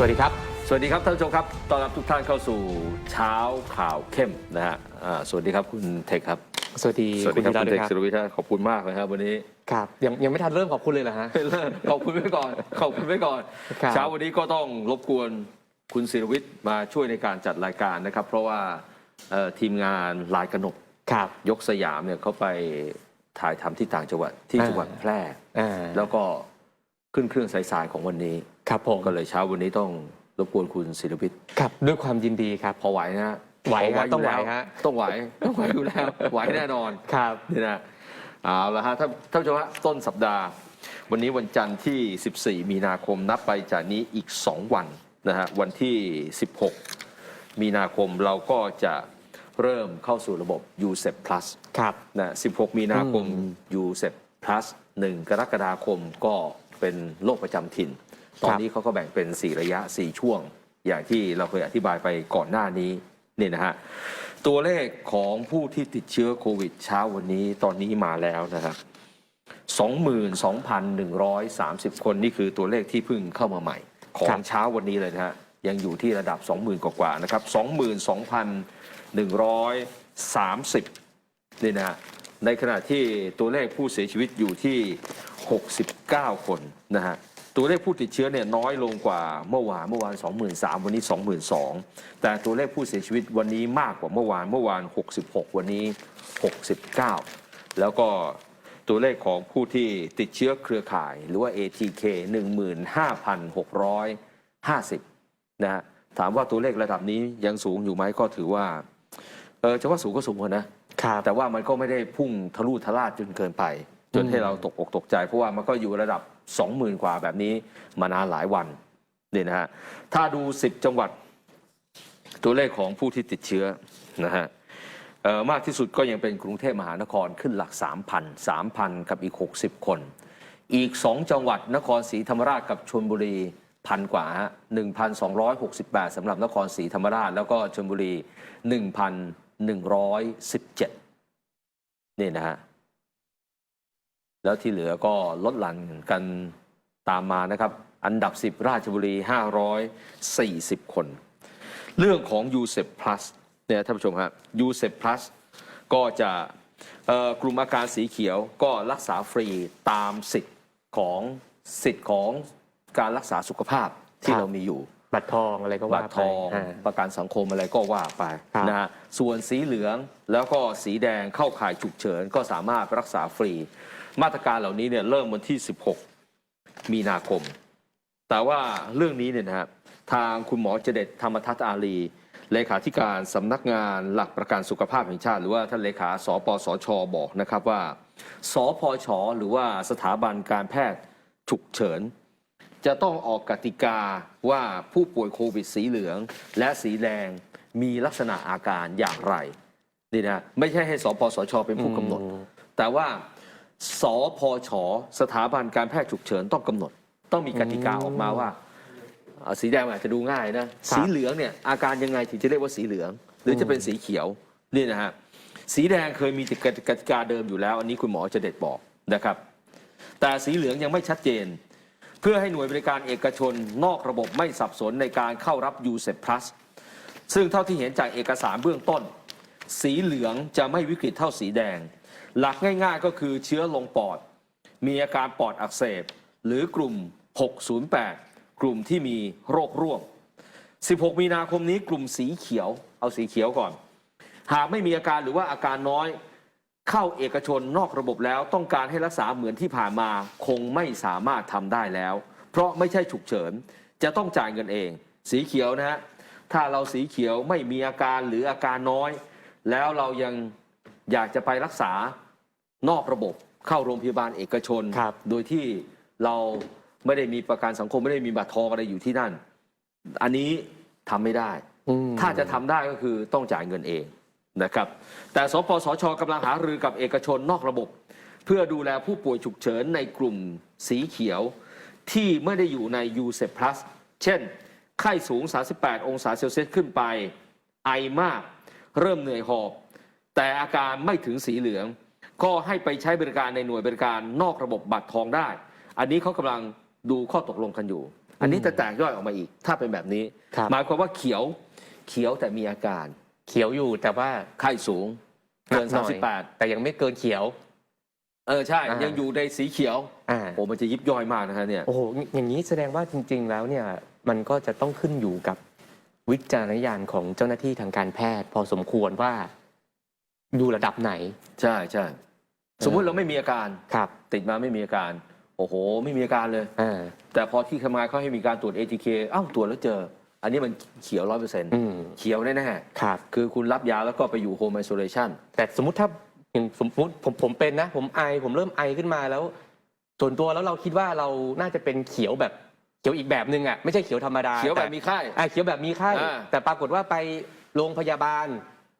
วัสดีครับ สวัสดีครับท่านผู้ชมครับ ต้อนรับทุกท่านเข้าสู่เช้าข่าวเข้มนะฮะอ่าสวัสดีครับคุณเทคครับ สวัสดีสวัสดีครับณคุณธีเทระคด้วยสุรวิทย์ฮะขอบคุณมากเลยครับวันนี้ ครับ ยังยังไม่ทันเริ่มขอบคุณเลยเหรอฮะขอบคุณไว้ก่อน ขอบคุณไว้ก่อนครับเช้าวันนี้ก็ต้องรบกวนคุณศิรวิทย์มาช่วยในการจัดรายการนะครับ เพราะว่าเอ่อทีมงานลายกระหนกครับ ยกสยามเนี่ยเขาไปถ่ายทำที่ต่างจังหวัดที่อ่าจังหวัดแพร่อ่าแล้วก็ขึ้นเครื่องสายๆของวันนี้ ครับผมก็เลยเช้าวันนี้ต้องรบกวนคุณศิรวิทย์ครับด้วยความยินดีครับ พอไหวนะฮะไหวพครับยู่ต้องไหวแล้วฮะ ต้องไหวต้องไหวอยู่แล้ว ไหวแน่นอน ครับ นี่นะเอาละฮะท่านท่านผู้ชมฮะต้นสัปดาห์ วันนี้วันจันทร์ที่ 14 มีนาคมนับไปจากนี้อีก 2 วันนะฮะวันที่ 16 มีนาคมเราก็จะเริ่มเข้าสู่ระบบ u s e p Plus ครับ นะ 16 มีนาคมอื u s e p Plus 1 กรกฎาคมก็เป็นโรคประจำถิ่น ตอนนี้เขาก็แบ่งเป็น 4 ระยะ 4 ช่วง อย่างที่เราเคยอธิบายไปก่อนหน้านี้นี่นะฮะตัวเลขของผู้ที่ติดเชื้อโควิดเช้าวันนี้ตอนนี้มาแล้วนะครับ 22,130 คนนี่คือตัวเลขที่เพิ่งเข้ามาใหม่ ของเช้าวันนี้เลยนะฮะยังอยู่ที่ระดับ 20,000 กว่าๆนะครับ 22,130นี่นะฮะในขณะที่ตัวเลขผู้เสียชีวิตอยู่ที่ 69 คนนะฮะ ตัวเลขผู้ติดเชื้อเนี่ยน้อยลงกว่าเมื่อวานเมื่อวาน 23,000 วันนี้ 22,000 แต่ตัวเลขผู้เสียชีวิตวันนี้มากกว่าเมื่อวานเมื่อวาน 66 วันนี้ 69 แล้วก็ตัวเลขของผู้ที่ติดเชื้อเครือข่ายหรือว่า ATK 15,650 นะฮะถามว่าตัวเลขระดับนี้ยังสูงอยู่ไหมก็ถือว่าเออจะว่าสูงก็สูงกว่านะครับแต่ว่ามันก็ไม่ได้พุ่งทะลุทะลาดจนเกินไป จนให้เราตกอกตกใจ เพราะว่ามันก็อยู่ระดับ 20,000 กว่าแบบนี้มานานหลายวันนี่นะฮะถ้าดู 10 จังหวัดตัวเลขของผู้ที่ติดเชื้อนะฮะมากที่สุดก็ยังเป็นกรุงเทพมหานครขึ้นหลัก 3,000 3,000 กับอีก 60 คน อีก 2 จังหวัดนครศรีธรรมราชกับชลบุรีพันกว่าฮะ1,268สำหรับนครศรีธรรมราช แล้วก็ชลบุรี 1,117 นี่นะฮะ แล้วที่เหลือก็ลดหลั่นกันตามมานะครับ อันดับ 10 ราชบุรี 540 คน เรื่องของ u s e p Plus เนี่ยท่านผู้ชมฮะ u s e p Plus ก็จะเอ่อกลุ่มอาการสีเขียวก็รักษาฟรีตามสิทธิ์ของสิทธิ์ของการรักษาสุขภาพที่ครับเรามีอยู่บัตรทองอะไรก็บัว่าตรไปทองอ่าประกันสังคมอะไรก็ว่าไปครับนะฮะส่วนสีเหลืองแล้วก็สีแดงเข้าข่ายฉุกเฉินก็สามารถรักษาฟรี มาตรการเหล่านี้เนี่ยเริ่มวันที่ 16 มีนาคม แต่ว่าเรื่องนี้เนี่ยนะฮะทางคุณหมอเจเด็ดธรรมทัตอาลีเลขาธิการสำนักงานหลักประกันสุขภาพแห่งชาติ หรือว่าท่านเลขาสปสชบอกนะครับว่า สพช หรือว่าสถาบันการแพทย์ฉุกเฉิน จะต้องออกกติกาว่าผู้ป่วยโควิดสีเหลือง และสีแดงมีลักษณะอาการอย่างไรนี่นะไม่ใช่ให้สปสชเป็นผู้กำหนดอืมแต่ว่า สพชสถาบันการแพทย์ฉุกเฉินต้องกำหนด ต้องมีกติกาออกมาว่าเอ่อสีแดงอาจจะดูง่ายนะ สีเหลืองเนี่ยอาการยังไงถึงจะเรียกว่าสีเหลือง หรือจะเป็นสีเขียวนี่นะฮะสีแดงเคยมีกติกาเดิมอยู่แล้ว อันนี้คุณหมอจะเด็ดบอกนะครับ แต่สีเหลืองยังไม่ชัดเจน เพื่อให้หน่วยบริการเอกชนนอกระบบไม่สับสนในการเข้ารับ u s e p Plus ซึ่งเท่าที่เห็นจากเอกสารเบื้องต้น สีเหลืองจะไม่วิกฤตเท่าสีแดง หลักง่ายๆก็คือเชื้อลงปอด มีอาการปอดอักเสบ หรือกลุ่ม 608 กลุ่มที่มีโรคร่วม 16 มีนาคมนี้กลุ่มสีเขียว เอาสีเขียวก่อน หากไม่มีอาการหรือว่าอาการน้อยเข้าเอกชนนอกระบบแล้วต้องการให้รักษาเหมือนที่ผ่านมาคงไม่สามารถทำได้แล้ว เพราะไม่ใช่ฉุกเฉิน จะต้องจ่ายเงินเอง สีเขียวนะฮะถ้าเราสีเขียวไม่มีอาการหรืออาการน้อย แล้วเรายังอยากจะไปรักษา นอกระบบเข้าโรงพยาบาลเอกชน ครับ โดยที่เราไม่ได้มีประกันสังคมไม่ได้มีบัตรทองอะไรอยู่ที่นั่น อันนี้ทำไม่ได้ อืม ถ้าจะทำได้ก็คือต้องจ่ายเงินเองนะครับ แต่สปสชกำลังหารือกับเอกชนนอกระบบ เพื่อดูแลผู้ป่วยฉุกเฉินในกลุ่มสีเขียว ที่ไม่ได้อยู่ใน u s e p Plus เช่น ไข้สูง 38 องศาเซลเซียสขึ้นไป ไอมาก เริ่มเหนื่อยหอบ แต่อาการไม่ถึงสีเหลือง ก็ให้ไปใช้บริการในหน่วยบริการนอกระบบบัตรทองได้ อันนี้เขากำลังดูข้อตกลงกันอยู่ อันนี้จะแตกย่อยออกมาอีก ถ้าเป็นแบบนี้ ครับ หมายความว่าเขียวเขียวแต่มีอาการเขียวอยู่แต่ว่าไข้สูงเกินหน่อย38แต่ยังไม่เกินเขียว เออใช่ อ่ายั ยังอยู่ในสีเขียวอ่า โอ้มันจะยิบย่อยมากนะฮะเนี่ย โอ้โห อย่างนี้แสดงว่าจริง ๆ แล้วเนี่ย มันก็จะต้องขึ้นอยู่กับวิจารณญาณของเจ้าหน้าที่ทางการแพทย์ พอสมควรว่าดูระดับไหน ใช่ใช่ สมมุติเราไม่มีอาการ ครับติดมาไม่มีอาการ โอ้โห ไม่มีอาการเลยอ่าแต่พอที่ทำงานเขาให้มีการตรวจ ATK เอ้าตรวจแล้วเจอ อันนี้มันเขียวร้อยเปอร์เซ็นต์อืม เขียวแน่ครับ ๆคือคุณรับยาแล้วก็ไปอยู่โฮมไอโซเลชันแต่สมมติถ้าอย่างสมมติผมผมเป็นนะ ผมไอผมเริ่มไอขึ้นมาแล้ว ส่วนตัวแล้วเราคิดว่าเราน่าจะเป็นเขียวแบบเขียวอีกแบบนึงอะไม่ใช่เขียวธรรมดาเขียวแบบต่มีไข้ อ่าเขียวแบบมีไข้อ่า แต่ปรากฏว่าไปโรงพยาบาล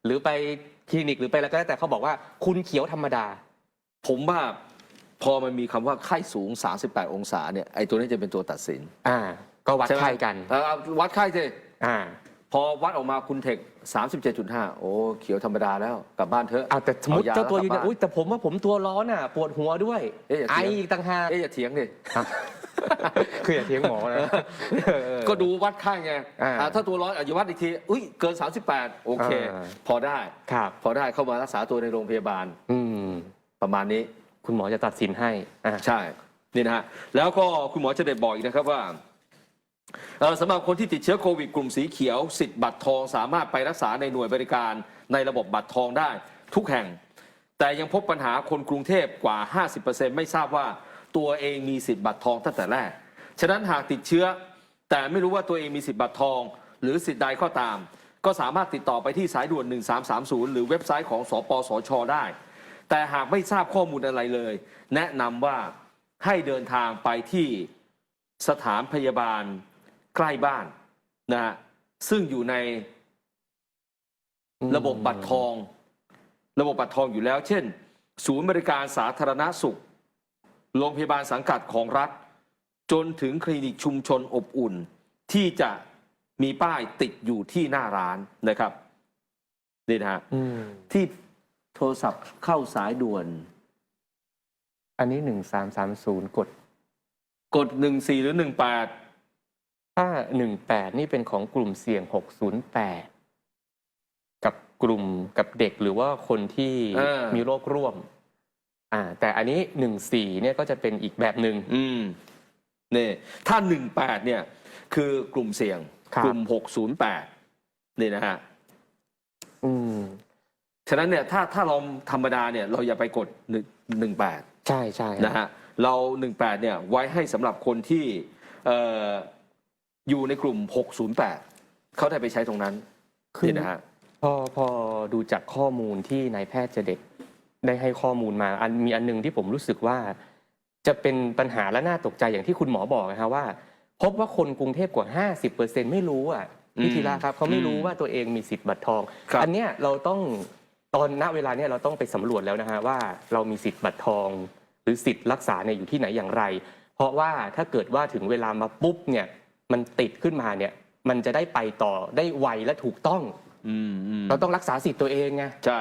หรือไปคลินิกหรือไปอะไรก็แล้วแต่เขาบอกว่าคุณเขียวธรรมดา ผมว่าพอมันมีคำว่าไข้สูง 38 องศาเนี่ยไอ้ตัวนี้จะเป็นตัวตัดสินอ่า ก็วัดใช่หมไข้กัน เออเอาวัดไข้สิอ่าพอวัดออกมาคุณเทค 37.5 โอ้ เขียวธรรมดาแล้ว กลับบ้านเถอะเอาแต่สมมติเอายาเจ้าตัวแล้วยืนกลัยับนบ้านอุ้ยแต่ผมว่าผมตัวร้อนอะ ปวดหัวด้วย เอ๊ะอย่าไอเถียงอีกต่างหากเอ๊ะอย่าเถียงดิอะคืออย่าเทียงหมอนะเออก็ดูวัดไข้ไงอ่าอ่าถ้าตัวร้อนอาจจะวัดอีกที อุ้ยเกิน 38 โอเค อ่า พอได้ ครับ พอได้เข้ามารักษาตัวในโรงพยาบาล อืม ประมาณนี้คุณหมอจะตัดสินให้อ่าใช่นี่นะฮะแล้วก็คุณหมอจะได้บอกอีกนะครับว่าสำหรับคนที่ติดเชื้อโควิดกลุ่มสีเขียวสิทธิ์บัตรทองสามารถไปรักษาในหน่วยบริการในระบบบัตรทองได้ทุกแห่ง แต่ยังพบปัญหาคนกรุงเทพกว่า 50%ไม่ทราบว่าตัวเองมีสิทธิ์บัตรทองตั้งแต่แรก ฉะนั้นหากติดเชื้อ แต่ไม่รู้ว่าตัวเองมีสิทธิ์บัตรทอง หรือสิทธิ์ใดก็ตาม ก็สามารถติดต่อไปที่สายด่วน 1330 หรือเว็บไซต์ของสปสชได้ แต่หากไม่ทราบข้อมูลอะไรเลย แนะนำว่าให้เดินทางไปที่สถานพยาบาลใกล้บ้านนะฮะซึ่งอยู่ในระบบบัตรทอง ระบบบัตรทองอยู่แล้ว เช่น ศูนย์บริการสาธารณสุข โรงพยาบาลสังกัดของรัฐ จนถึงคลินิกชุมชนอบอุ่น ที่จะมีป้ายติดอยู่ที่หน้าร้านนะครับนี่นะฮะที่ โทรศัพท์เข้าสายด่วน อันนี้หนึ่งสามสามศูนย์กด กด14หรือ18ถ้าหนึ่งแปดนี่เป็นของกลุ่มเสี่ยงหกศูนย์แปดกับกลุ่มกับเด็กหรือว่าคนที่เออมีโรคร่วม อ่า แต่อันนี้หนึ่งสี่เนี่ยก็จะเป็นอีกแบบหนึ่ง อืมนี่ถ้า18เนี่ย คือกลุ่มเสี่ยง ครับ กลุ่ม608นี่นะฮะ อืม ฉะนั้นเนี่ยถ้าถ้าเราธรรมดาเนี่ยเราอย่าไปกด1 18ใช่ใช่นะฮะเรา 18เนี่ยไว้ให้สำหรับคนที่เอ่ออยู่ในกลุ่ม 608 เขาได้ไปใช้ตรงนั้นคือนี่นะฮะ พอพอดูจากข้อมูลที่นายแพทย์เจเด็ดได้ให้ข้อมูลมาอันมีอันหนึงที่ผมรู้สึกว่า จะเป็นปัญหาและน่าตกใจอย่างที่คุณหมอบอกนะฮะว่า พบว่าคนกรุงเทพกว่า 50%ไม่รู้อะอืมพี่ธีระครับเขาไม่รู้อืมว่าตัวเองมีสิทธิ์บัตรทอง ครับ อันเนี้ยเราต้อง ตอนณเวลาเนี้ยเราต้องไปสำรวจแล้วนะฮะว่าเรามีสิทธิ์บัตรทอง หรือสิทธิ์รักษาเนี่ยอยู่ที่ไหนอย่างไร เพราะว่าถ้าเกิดว่าถึงเวลามาปุ๊บเนี่ยมันติดขึ้นมาเนี่ยมันจะได้ไปต่อได้ไวและถูกต้องอืมอืมเราต้องรักษาสิทธิ์ตัวเองไงใช่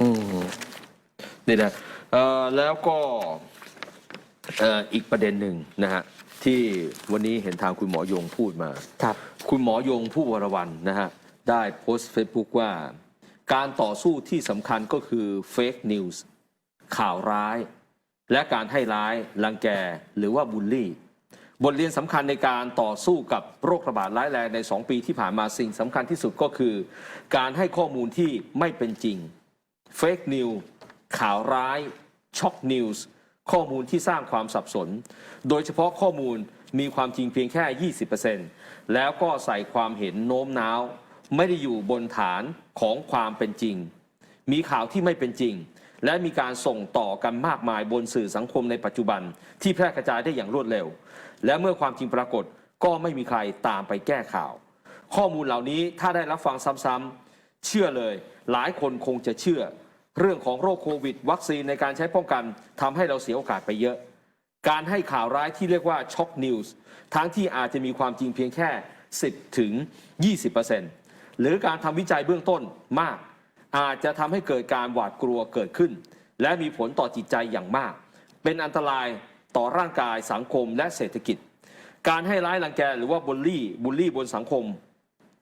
อืม นี่นะเอ่อแล้วก็เอ่ออีกประเด็นหนึ่งนะฮะที่วันนี้เห็นทางคุณหมอยงพูดมา ครับ คุณหมอยงผู้วรวันนะฮะได้โพสต์เฟซบุ๊กว่า การต่อสู้ที่สำคัญก็คือเฟกนิวส์ข่าวร้าย และการให้ร้ายรังแกหรือว่าบูลลี่ บทเรียนสำคัญในการต่อสู้กับโรคระบาดร้ายแรงใน 2 ปีที่ผ่านมาสิ่งสำคัญที่สุดก็คือ การให้ข้อมูลที่ไม่เป็นจริงเฟกนิวข่าวร้ายช็อกนิวส์ข้อมูลที่สร้างความสับสน โดยเฉพาะข้อมูลมีความจริงเพียงแค่ 20%แล้วก็ใส่ความเห็นโน้มน้าว ไม่ได้อยู่บนฐาน ของความเป็นจริง มีข่าวที่ไม่เป็นจริง และมีการส่งต่อกันมากมายบนสื่อสังคมในปัจจุบัน ที่แพร่กระจายได้อย่างรวดเร็ว และเมื่อความจริงปรากฏก็ไม่มีใครตามไปแก้ข่าว ข้อมูลเหล่านี้ถ้าได้รับฟังซ้ำๆเชื่อเลย หลายคนคงจะเชื่อ เรื่องของโรคโควิด วัคซีนในการใช้ป้องกันทำให้เราเสียโอกาสไปเยอะ การให้ข่าวร้ายที่เรียกว่าช็อกนิวส์ทั้งที่อาจจะมีความจริงเพียงแค่ 10ถึง20% หรือการทำวิจัยเบื้องต้นมาก อาจจะทำให้เกิดการหวาดกลัวเกิดขึ้น และมีผลต่อจิตใจอย่างมาก เป็นอันตรายต่อร่างกายสังคมและเศรษฐกิจ การให้ร้ายรังแกหรือว่าบูลลี่บูลลี่บนสังคม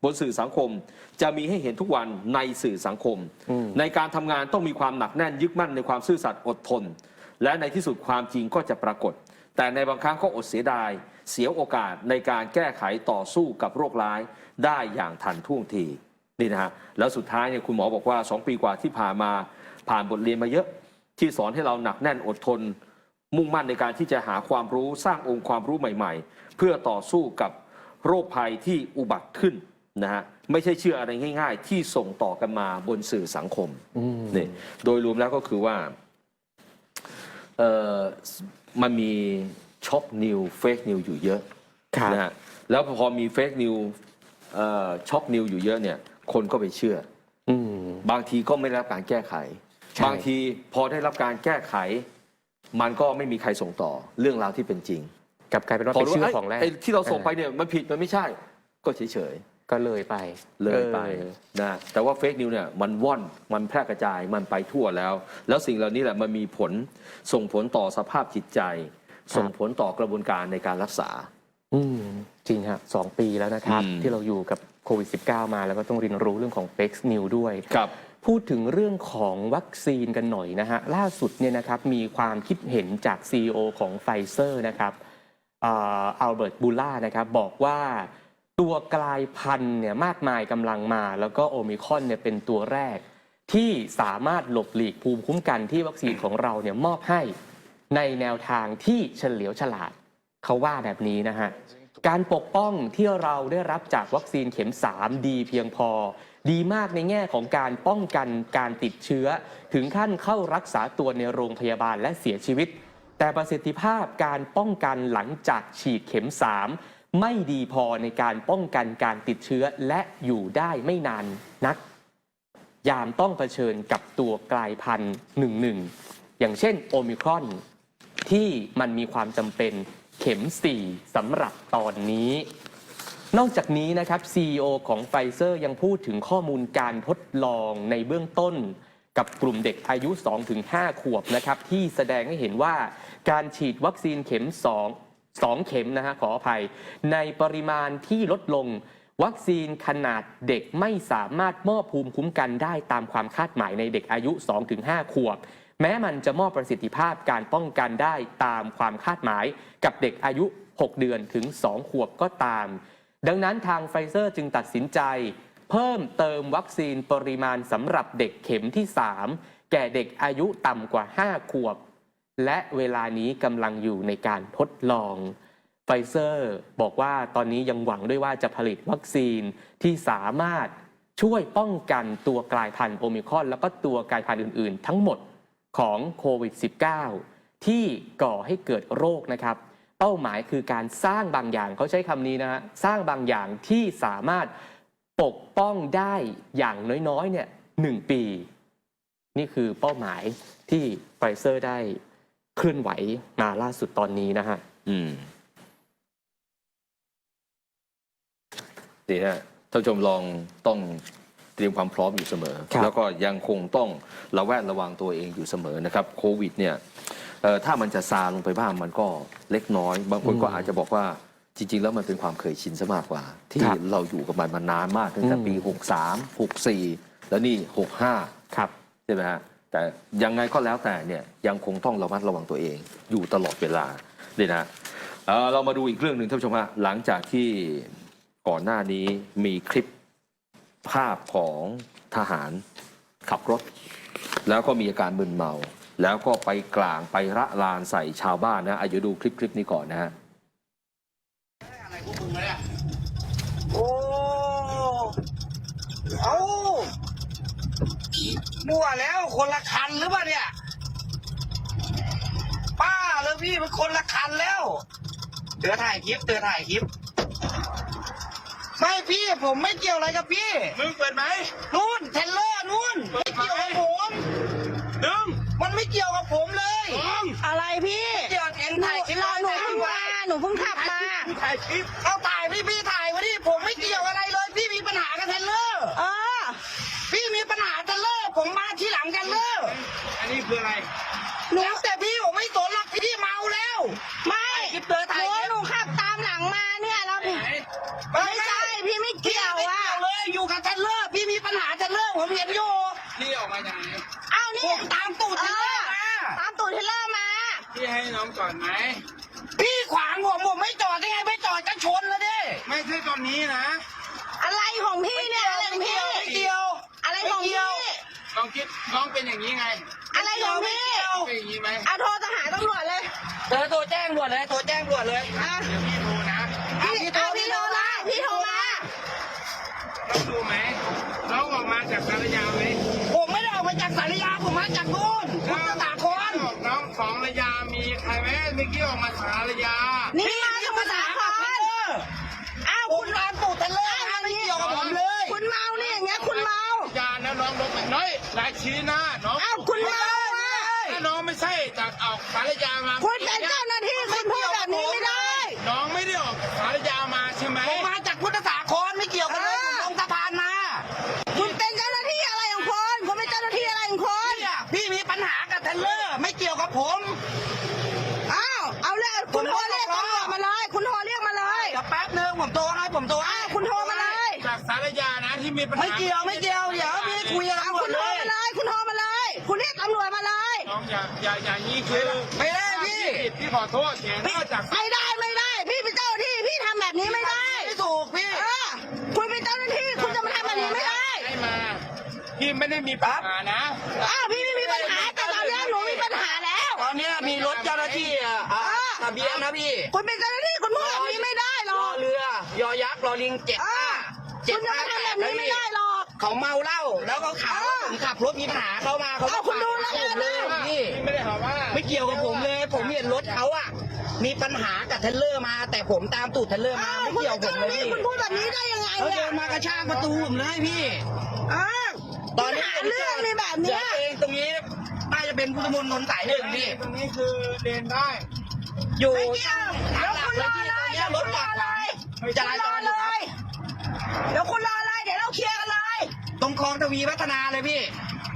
บนสื่อสังคม จะมีให้เห็นทุกวันในสื่อสังคมอืมในการทำงานต้องมีความหนักแน่นยึดมั่นในความซื่อสัตย์อดทน และในที่สุดความจริงก็จะปรากฏ แต่ในบางครั้งก็อดเสียดาย เสียโอกาสในการแก้ไขต่อสู้กับโรคร้ายได้อย่างทันท่วงทีนี่นะฮะแล้วสุดท้ายเนี่ยคุณหมอบอกว่า 2 ปีกว่าที่ผ่านมาผ่านบทเรียนมาเยอะ ที่สอนให้เราหนักแน่นอดทน มุ่งมั่นในการที่จะหาความรู้สร้างองค์ความรู้ใหม่ ๆ เพื่อต่อสู้กับโรคภัยที่อุบัติขึ้นนะฮะไม่ใช่เชื่ออะไรง่าย ๆ ที่ส่งต่อกันมาบนสื่อสังคมอืมนี่โดยรวมแล้วก็คือว่าเออมันมี ช็อกนิวเฟกนิวอยู่เยอะครับนะฮะแล้วพอมีเฟกนิวช็อกนิวอยู่เยอะเนี่ย คนก็ไปเชื่อ อืม บางทีก็ไม่ได้รับการแก้ไข ใช่ บางทีพอได้รับการแก้ไข มันก็ไม่มีใครส่งต่อเรื่องราวที่เป็นจริงกลับกลายเป็นว่าพอไปรู้เชื่อว่าของแรกไอ้ที่เราส่งไปเนี่ยมันผิดมันไม่ใช่ ก็เฉยๆก็เลยไปเลยไปออนะแต่ว่าเฟกนิวเนี่ยมันว่อนมันแพร่กระจายมันไปทั่วแล้ว แล้วสิ่งเหล่านี้แหละมันมีผลส่งผลต่อสภาพจิตใจ ส่งผลต่อกระบวนการในการรักษา อืมจริงฮะสองปีแล้วนะครับ อืม ที่เราอยู่กับโควิด -19 มาแล้วก็ต้องเรียนรู้เรื่องของ fake news ด้วย ครับ พูดถึงเรื่องของวัคซีนกันหน่อยนะฮะ ล่าสุดเนี่ยนะครับมีความคิดเห็นจาก CEO ของไฟเซอร์นะครับอัลเบิร์ตบูล่านะครับ บอกว่าตัวกลายพันธุ์เนี่ยมากมายกำลังมา แล้วก็โอมิครอนเนี่ยเป็นตัวแรก ที่สามารถหลบหลีกภูมิคุ้มกันที่วัคซีนของเราเนี่ยมอบให้ ในแนวทางที่เฉลียวฉลาดเขาว่าแบบนี้นะฮะการปกป้องที่เราได้รับจากวัคซีนเข็ม 3 ดีเพียงพอ ดีมากในแง่ของการป้องกันการติดเชื้อ ถึงขั้นเข้ารักษาตัวในโรงพยาบาลและเสียชีวิต แต่ประสิทธิภาพการป้องกันหลังจากฉีดเข็ม 3 ไม่ดีพอในการป้องกันการติดเชื้อและอยู่ได้ไม่นานนัก ยามต้องเผชิญกับตัวกลายพันธุ์หนึ่งหนึ่งอย่างเช่นโอมิครอน ที่มันมีความจำเป็นเข็ม 4สำหรับตอนนี้ นอกจากนี้นะครับ CEO ของไฟเซอร์ยังพูดถึงข้อมูลการทดลองในเบื้องต้น กับกลุ่มเด็กอายุ 2-5 ขวบนะครับ ที่แสดงให้เห็นว่าการฉีดวัคซีนเข็ม 2 2 เข็มนะฮะขออภัย ในปริมาณที่ลดลงวัคซีนขนาดเด็กไม่สามารถมอบภูมิคุ้มกันได้ตามความคาดหมายในเด็กอายุ 2-5 ขวบ แม้มันจะมอบประสิทธิภาพการป้องกันได้ตามความคาดหมายกับเด็กอายุ 6 เดือนถึง 2 ขวบก็ตาม ดังนั้นทางไฟเซอร์จึงตัดสินใจ เพิ่มเติมวัคซีนปริมาณสำหรับเด็กเข็มที่ 3 แก่เด็กอายุต่ำกว่า 5 ขวบ และเวลานี้กำลังอยู่ในการทดลองไฟเซอร์บอกว่าตอนนี้ยังหวังด้วยว่าจะผลิตวัคซีนที่สามารถช่วยป้องกันตัวกลายพันธุ์โอมิครอน แล้วก็ตัวกลายพันธุ์อื่น ๆ ทั้งหมด ของโควิด -19 ที่ก่อให้เกิดโรคนะครับ เป้าหมายคือการสร้างบางอย่างเขาใช้คำนี้นะฮะสร้างบางอย่างที่สามารถปกป้องได้อย่างน้อยๆเนี่ยหนึ่งปี นี่คือเป้าหมายที่ไฟเซอร์ได้เคลื่อนไหวมาล่าสุดตอนนี้นะฮะอืมดีฮะท่านผู้ชมลองต้อง รียมความพร้อมอยู่เสมอครับแล้วก็ยังคงต้องระแวดระวังตัวเองอยู่เสมอนะครับโควิดเนี่ยเอ่อถ้ามันจะซาลงไปบ้างมันก็เล็กน้อย บางคนก็อาจจะบอกว่าจริง ๆ แล้วมันเป็นความเคยชินซะมากกว่า ที่ครับเราอยู่กับมันมานานมากตั้งแต่อืมปี 63 64 แล้วนี่ 65 ครับใช่ไหมฮะแต่ยังไงก็แล้วแต่เนี่ยยังคงต้องระมัดระวังตัวเองอยู่ตลอดเวลาเลยนะเอ่อเรามาดูอีกเรื่องหนึ่งท่านผู้ชมฮะหลังจากที่ก่อนหน้านี้มีคลิป ภาพของทหารขับรถ แล้วก็มีอาการมึนเมา แล้วก็ไปกลางไประลานใส่ชาวบ้านนะอายุดูคลิปคลิปนี้ก่อนนะฮะอะไรพวกมึงเนี่ยโอ้เอามั่วแล้วคนละคันหรือเปล่าเนี่ยป้าเลยพี่มันคนละคันแล้วเตือถ่ายคลิปเตือถ่ายคลิป ไม่พี่ผมไม่เกี่ยวอะไรกับพี่ มึงเปิดไหมนู่นเทนเลอร์นู่นไม่เกี่ยวกับผมดึงมันไม่เกี่ยวกับผมเลยอะไรพี่เกี่ยวเอ็นหนูถ่ายคลิปเราหนูเพิ่งไว้มาหนูเพิ่งขับมาถ่ายคลิปเอาถ่ายพี่พี่ถ่ายมาดิผมไม่เกี่ยวอะไรเลย พี่มีปัญหากับเทนเลอร์เออพี่มีปัญหาเทนเลอร์ผมมาที่หลังเทนเลอร์อันนี้คืออะไร ของระยามีใครไหมเมื่อกี้ออกมาสารยา นี่มาสมุทรสาครอ้าวคุคุณณตามตูดเทรลเลอร์มาไม่เกี่ยวกับผมเลย คุณเมาเนี่ยอย่างเงี้ยคุณเมายานะน้องลงไปน้อยหลายชี้หน้าน้องอ้าวคุณเมาอะถ้าน้องไม่ใช่จากออกสารยามาคุณเป็นเจ้าหน้าที่คุณพูดแบบนี้ไม่ได้ น้องไม่ได้ออกสารยามา มีปัญหาไม่เกี่ยวไม่เกี่ยวเดี๋ยวพี่คุยกับเอาตำรวคุจณโทเลรยมาเลย คุณโทรมาเลย คุณเรียกตำรวจมาเลย น้องอย่าอย่าอย่านี้คือไม่ได้พี่ ผิดพี่ขอโทษแต่นอกจากไม่ได้ไม่ได้ พี่เป็นเจ้าหน้าที่พี่ทำแบบนี้ไม่ได้ไม่ถูกพี่ เออคุณเป็นเจ้าหน้าที่คุณจะมาทำแบบนี้ไม่ได้ให้มาพี่ไม่ได้มีปัญหานะ อ้าวพี่ไม่มีปัญหาแต่ตอนนี้หนูมีปัญหาแล้ว ตอนเนี้ยมีรถเจ้าหน้าที่อะอะเออทะเบียนนะพี่คุณเป็นเจ้าหน้าที่คุณพูดแบบนี้ไม่ได้หรรออกเรือยอยักษ์รอลิงเจ็ดเอห้าอเจ็ คุดณจะห้ามาทำแปแบดบนี้ไม่ได้หรอก เขาเมาเหล้าแล้วเขาขับเออผมขับรถมีปัญหาเขามาเขาเอาคุณดูแล้วกันผมเลยนะพี่พี่ไม่ได้หาว่าไม่เกี่ยวกับผมเลย ผมเห็นรถเขาอะมีปัญหากับเทรลเลอร์มา แต่ผมตามตูดเทรลเลอร์มาอ้าวไม่คุณเกี่ยวเป็นกับผมเจ้าหเลน้ายที่พี่คุณพูดแบบนี้ได้ยังไงเขาเนี่เดิยนมากระชากประตูผมเลยพี่ อ้าวตอนนี้หาเรื่องในแบบเนี้ยดี๋วเองตรงนี้น่าจะเป็นพุทธมณฑลสายหนึ่งพี่ ตรงนี้คือเดินได้ อยู่ไม่เกี่ยวเดี๋ยวคุณรอเลยเดี๋ยวเดี๋ยวรคุถณหรลัอกเลยจราจรเลอยู่ครับย เดี๋ยวคุณรอเลยเดี๋ยวเราเคลียร์กันเลยตรงคลองทวีวัฒนาเลยพี่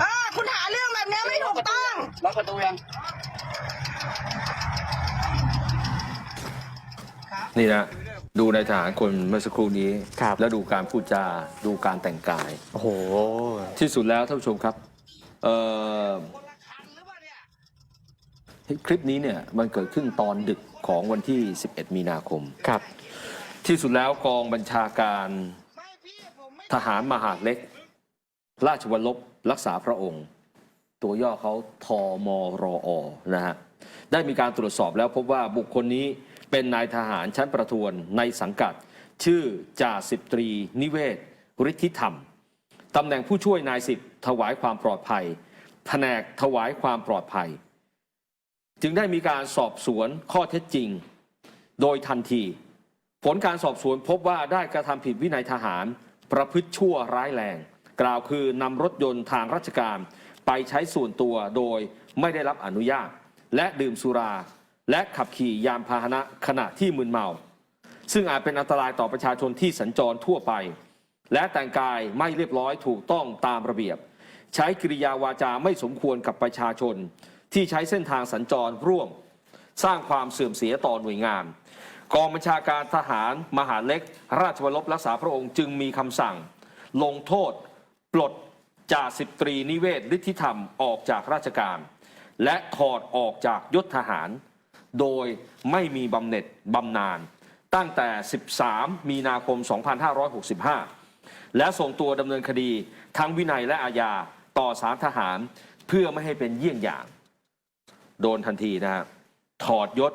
เออคุณหาเรื่องแบบเนี้ยไม่ถูกต้อง ล็อกประตูยังนี่นะดูในทหารคนเมื่อสักครู่นี้ ครับ แล้วดูการพูดจาดูการแต่งกาย โอ้โห ที่สุดแล้วท่านผู้ชมครับเอ่อคลิปนี้เนี่ยมันเกิดขึ้นตอนดึกของวันที่ 11 มีนาคม ครับ ที่สุดแล้วกองบัญชาการ ทหารมหาดเล็ก ราชวัลลบรักษาพระองค์ ตัวย่อเขาทอมรออนะฮะได้มีการตรวจสอบแล้วพบว่าบุคคลนี้เป็นนายทหารชั้นประทวนในสังกัด ชื่อจ่าสิบตรี นิเวศฤทธิธรรมตำแหน่งผู้ช่วยนายสิบถวายความปลอดภัยแผนกถวายความปลอดภัย จึงได้มีการสอบสวนข้อเท็จจริง โดยทันที ผลการสอบสวนพบว่าได้กระทำผิดวินัยทหาร ประพฤติชั่วร้ายแรง กล่าวคือนำรถยนต์ทางราชการ ไปใช้ส่วนตัวโดยไม่ได้รับอนุญาต และดื่มสุรา และขับขี่ยานพาหนะขณะที่มึนเมา ซึ่งอาจเป็นอันตรายต่อประชาชนที่สัญจรทั่วไป และแต่งกายไม่เรียบร้อยถูกต้องตามระเบียบ ใช้กิริยาวาจาไม่สมควรกับประชาชน ที่ใช้เส้นทางสัญจรร่วม สร้างความเสื่อมเสียต่อหน่วยงาน กองบัญชาการทหารมหาเล็ก ราชวรบรักษาพระองค์จึงมีคำสั่ง ลงโทษ ปลดจ่าสิบตรีนิเวศฤทธิธรรมออกจากราชการ และถอดออกจากยศทหาร โดยไม่มีบำเหน็จบำนาญตั้งแต่ 13 มีนาคม 2565 และส่งตัวดำเนินคดีทั้งวินัยและอาญาต่อศาลทหารเพื่อไม่ให้เป็นเยี่ยงอย่าง โดนทันทีนะฮะถอดยศ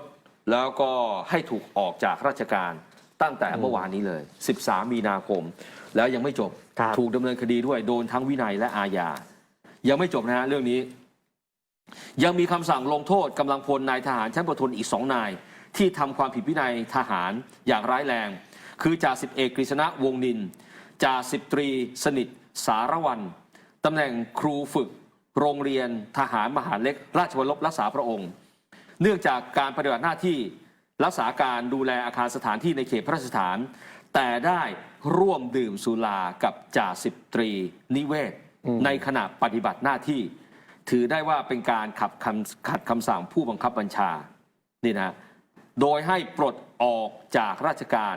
แล้วก็ให้ถูกออกจากราชการตั้งแต่เมื่อวานนี้เลย 13 มีนาคม แล้วยังไม่จบครับถูกดำเนินคดีด้วยโดนทั้งวินัยและอาญา ยังไม่จบนะฮะเรื่องนี้ ยังมีคำสั่งลงโทษกำลังพลนายทหารชั้นประทวนอีกสองนาย ที่ทำความผิดวินัยทหารอย่างร้ายแรง คือจ่าสิบเอกกฤษณะวงศ์นินจ่าสิบตรีสนิทสารวันตำแหน่งครูฝึก โรงเรียนทหารมหาดเล็ก ราชวรลบรักษาพระองค์ เนื่องจากการปฏิบัติหน้าที่รักษาการดูแลอาคารสถานที่ในเขตพระราชฐาน แต่ได้ร่วมดื่มสุรากับจ่าสิบตรีนิเวศอืมในขณะปฏิบัติหน้าที่ ถือได้ว่าเป็นการขับคำขัดคำสั่งผู้บังคับบัญชานี่นะโดยให้ปลดออกจากราชการ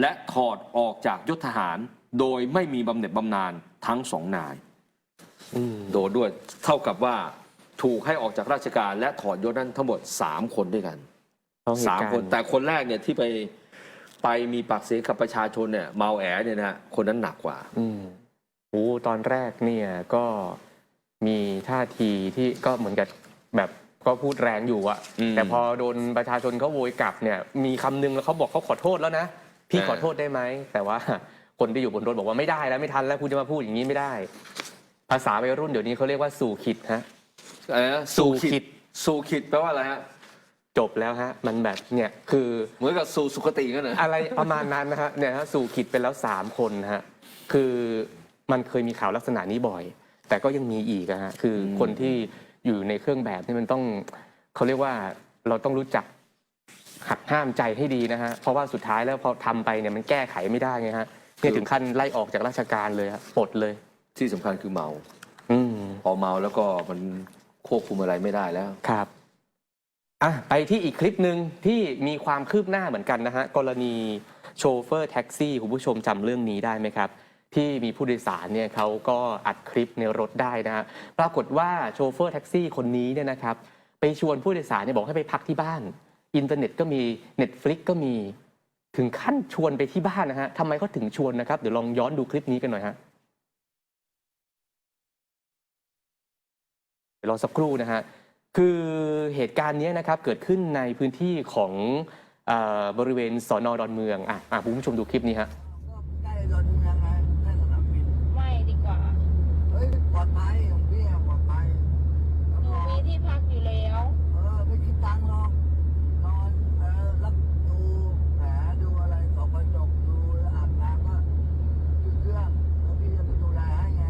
และถอดออกจากยศทหาร โดยไม่มีบำเหน็จบำนาญทั้งสองนายอืมโดนด้วยเท่ากับว่า ถูกให้ออกจากราชการและถอดยศนั้นทั้งหมด 3 คนด้วยกันเพราะเหตุสามการณ์คนแต่คนแรกเนี่ยที่ไปไปมีปากเสียงกับประชาชนเนี่ยเมาแอเนี่ยนะฮะคนนั้นหนักกว่า อืมโอ้ตอนแรกเนี่ยก็มีท่าทีที่ก็เหมือนกับแบบก็พูดแรงอยู่อะอืมแต่พอโดนประชาชนเขาโวยกลับเนี่ย มีคำนึงแล้วเขาบอกเขาขอโทษแล้วนะ พี่เออ ขอโทษได้ไหม แต่ว่าคนที่อยู่บนรถบอกว่าไม่ได้แล้วไม่ทันแล้วคุณจะมาพูดอย่างนี้ไม่ได้ ภาษาวัยรุ่นเดี๋ยวนี้เขาเรียกว่าสู่ขิดฮะ อะไรนะสู่สู่ขิขิดดสู่ขิดแปลว่าอะไรฮะ จบแล้วฮะ มันแบบเนี่ยคือเหมือนกับสู่สุคติกันเหรออะไรประมาณนั้นนะฮะเนี่ยฮะสู่ขิดเป็นแล้วสามคนนะฮะคือมันเคยมีข่าวลักษณะนี้บ่อย แต่ก็ยังมีอีกนะฮะคืออมคนที่อยู่ในเครื่องแบบนี่มันต้องเขาเรียกว่าเราต้องรู้จักหักห้ามใจให้ดีนะฮะเพราะว่าสุดท้ายแล้วพอทำไปเนี่ยมันแก้ไขไม่ได้ไงฮะเนี่ยถึงขั้นไล่ออกจากราชการเลยฮะปลดเลย ที่สำคัญคือเมา อืม พอเมาแล้วก็มัน ควบคุมอะไรไม่ได้แล้วครับอะไปที่อีกคลิปหนึ่งที่มีความคืบหน้าเหมือนกันนะฮะกรณีโชเฟอร์แท็กซี่คุณผู้ชมจำเรื่องนี้ได้ไหมครับ ที่มีผู้โดยสารเนี่ยเขาก็อัดคลิปในรถได้นะฮะปรากฏว่าโชเฟอร์แท็กซี่คนนี้เนี่ยนะครับไปชวนผู้โดยสารเนี่ยบอกให้ไปพักที่บ้าน อินเทอร์เน็ตก็มี Netflix ก็มีถึงขั้นชวนไปที่บ้านนะฮะทำไมเขาถึงชวนนะครับ เดี๋ยวลองย้อนดูคลิปนี้กันหน่อยฮะเดี๋ยว รอสักครู่นะฮะคือเหตุการณ์นี้นะครับเกิดขึ้นในพื้นที่ของอบริเวณสอนอดอนเมืองอะอะคุณผู้ชมดูคลิปนี้ฮะ ใกล้โดนยังไงใกล้สนามบิน ไม่ดีกว่า เฮ้ยปลอดภัยของพี่อะปลอดภัยรับ หนู รอง มีที่พักอยู่แล้ว เออไม่คิดตังค์หรอกนอนเออรับดูแผลดูอะไรสอบกระจกดูแล้วอาบน้ำก็ขึ้นเครื่องแล้วพี่จะไปดูแลให้ไง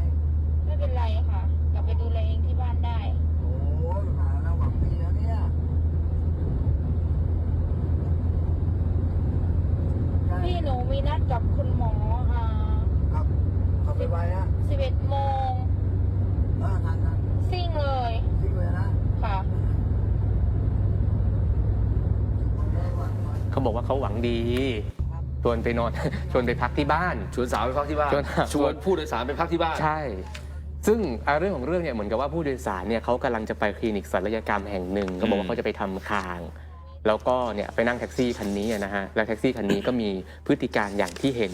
ไม่เป็นไรค่ะ กลับไปดูแลเองที่บ้านได้ โอ้ยมาแล้วหวังดีนะเนี่ยใช่ พี่หนูมีนัดกับคุณหมออ่า ครับเข้าไปไว้ฮะ 11โมง เออทันทัน ซิ่งเลย ทิ้งเลยนะ ค่ะ เขา บอกว่าเขาหวังดีชวนไปนอน ชวนไปพักที่บ้าน ชวนสาวไปพักที่บ้านชวน ชวนผู้โดยสารไปพักที่บ้าน ใช่ ซึ่งอะเรื่องของเรื่องเนี่ยเหมือนกับว่าผู้โดยสารเนี่ยเขากำลังจะไปคลินิกศัลยกรรมแห่งหนึ่งเขาบอกว่าเขาจะไปทำคาง แล้วก็เนี่ยไปนั่งแท็กซี่คันนี้อะนะฮะแล้วแท็กซี่คันนี้ก็มีพฤติการอย่างที่เห็น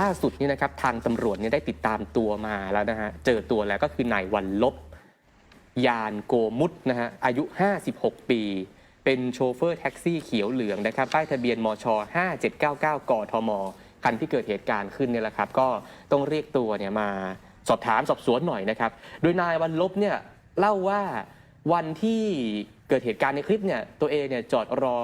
ล่าสุดนี่นะครับทางตำรวจเนี่ยได้ติดตามตัวมาแล้วนะฮะเจอตัวแล้วก็คือนายวันลบ ยานโกมุตนะฮะอายุ 56 ปี เป็นโชเฟอร์แท็กซี่เขียวเหลืองนะครับป้ายทะเบียนมช 5799 กทม คันที่เกิดเหตุการณ์ขึ้นเนี่ยแหละครับ ก็ต้องเรียกตัวเนี่ยมาสอบถามสอบสวนหน่อยนะครับ โดยนายวันลบเนี่ยเล่าว่าวันที่เกิดเหตุการณ์ในคลิปเนี่ยตัวเองเนี่ยจอดรอ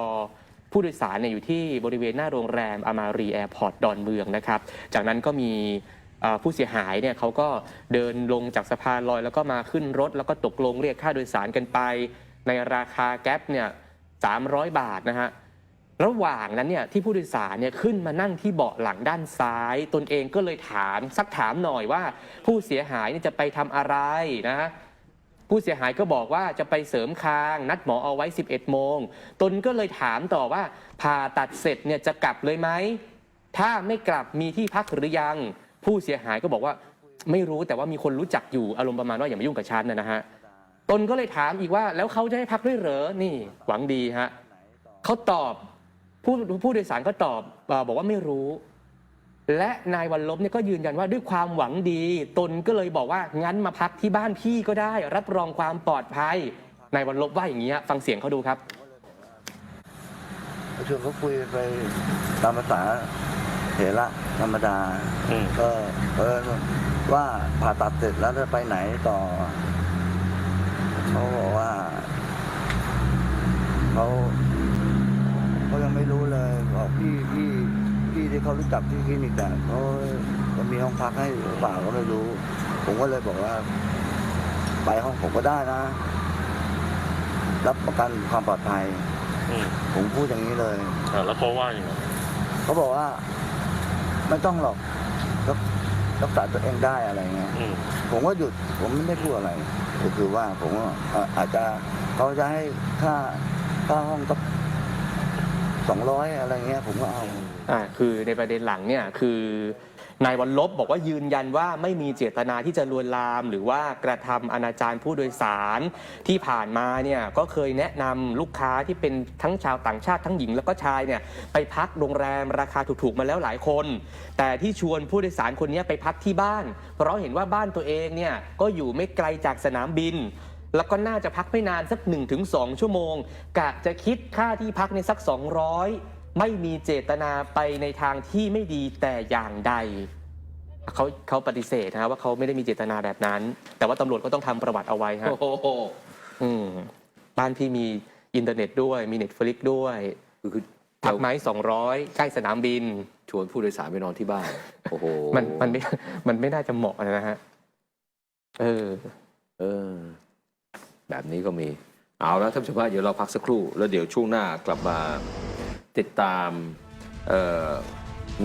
ผู้โดยสารเนี่ยอยู่ที่บริเวณหน้าโรงแรมอามารีแอร์พอร์ตดอนเมืองนะครับ จากนั้นก็มีผู้เสียหายเนี่ยเขาก็เดินลงจากสะพานลอยแล้วก็มาขึ้นรถ แล้วก็ตกลงเรียกค่าโดยสารกันไป ในราคาแก๊ปเนี่ย 300 บาทนะฮะระหว่างนั้นเนี่ยที่ผู้โดยสารเนี่ยขึ้นมานั่งที่เบาะหลังด้านซ้าย ตนเองก็เลยถามซักถามหน่อยว่า ผู้เสียหายเนี่ยจะไปทำอะไรนะผู้เสียหายก็บอกว่าจะไปเสริมคาง นัดหมอเอาไว้ 11 โมง ตนก็เลยถามต่อว่าผ่าตัดเสร็จเนี่ยจะกลับเลยไหม ถ้าไม่กลับมีที่พักหรือยัง ผู้เสียหายก็บอกว่าไม่รู้แต่ว่ามีคนรู้จักอยู่อารมณ์ประมาณว่าอย่ามายุ่งกับฉันนะฮะ ตนก็เลยถามอีกว่า แล้วเขาจะให้พักด้วยเหรอ นี่ หวังดีฮะเขาตอบผู้ผู้โดยสารก็ตอบบอกว่าไม่รู้ และนายวันลบเนี่ยก็ยืนยันว่าด้วยความหวังดี ตนก็เลยบอกว่างั้นมาพักที่บ้านพี่ก็ได้ รับรองความปลอดภัยนายวันลบว่าอย่างนี้ฟังเสียงเขาดูครับชวนเขาคุยไปตามภาษาเหระธรรมดาอืมก็เออว่าผ่าตัดเสร็จแล้วจะไปไหนต่อ เขาบอกว่าเขาเขายังไม่รู้เลยบอกพี่พี่พี่ที่เขารู้จักที่คลินิกแต่เขาจะมีห้องพักให้หรือเปล่าก็ไม่รู้ ผมก็เลยบอกว่า ไปห้องผมก็ได้นะ รับประกันความปลอดภัยผมพูดอย่างนี้เลยแล้วเขาว่าอย่างไรเขาบอกว่า ไม่ต้องหรอกรักรักษาตัวเองได้อะไรเงี้ย อืม ผมก็หยุดผมไม่ได้พูดอะไรก็คือว่าผมว่าเอ่ออาจจะเขาจะให้ค่าค่าห้องก็สองร้อยอะไรเงี้ยผมก็เอาอ่าคือในประเด็นหลังเนี่ยคือ นายวันลบบอกว่ายืนยันว่าไม่มีเจตนาที่จะลวนลาม หรือว่ากระทำอนาจารผู้โดยสารที่ผ่านมาเนี่ยก็เคยแนะนำลูกค้าที่เป็นทั้งชาวต่างชาติทั้งหญิงแล้วก็ชายเนี่ยไปพักโรงแรมราคาถูกๆมาแล้วหลายคน แต่ที่ชวนผู้โดยสารคนนี้ไปพักที่บ้าน เพราะเห็นว่าบ้านตัวเองเนี่ยก็อยู่ไม่ไกลจากสนามบินแล้วก็น่าจะพักไม่นานสัก 1-2 ชั่วโมง กะจะคิดค่าที่พักในสัก 200 ไม่มีเจตนาไปในทางที่ไม่ดีแต่อย่างใดเขาเขาปฏิเสธนะว่าเขาไม่ได้มีเจตนาแบบนั้น แต่ว่าตำรวจก็ต้องทำประวัติเอาไว้ฮะโอ้โหอืมบ้านพี่มีอินเทอร์เน็ตด้วยมีเน็ตฟลิกด้วยคือคือพักไหมสองร้อยใกล้สนามบิน ชวนผู้โดยสารไปนอนที่บ้านโอ้โหมันมันไม่มันไม่น่าจะเหมาะนะฮะเออ เออ แบบนี้ก็มี เอาแล้วท่านผู้ชมฮะเดี๋ยวเราพักสักครู่ แล้วเดี๋ยวช่วงหน้ากลับมา ติดตาม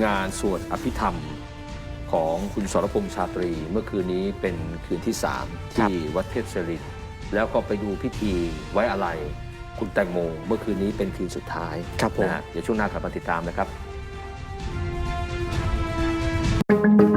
งานสวดอภิธรรมของคุณสรพงษ์ชาตรี เมื่อคืนนี้เป็นคืนที่ 3 ที่วัดเทพศรินแล้วก็ไปดูพิธีไว้อะไรคุณแตงโมเมื่อคืนนี้เป็นคืนสุดท้ายนะฮะเดี๋ยวช่วงหน้ากลับมาติดตามนะครับ thank you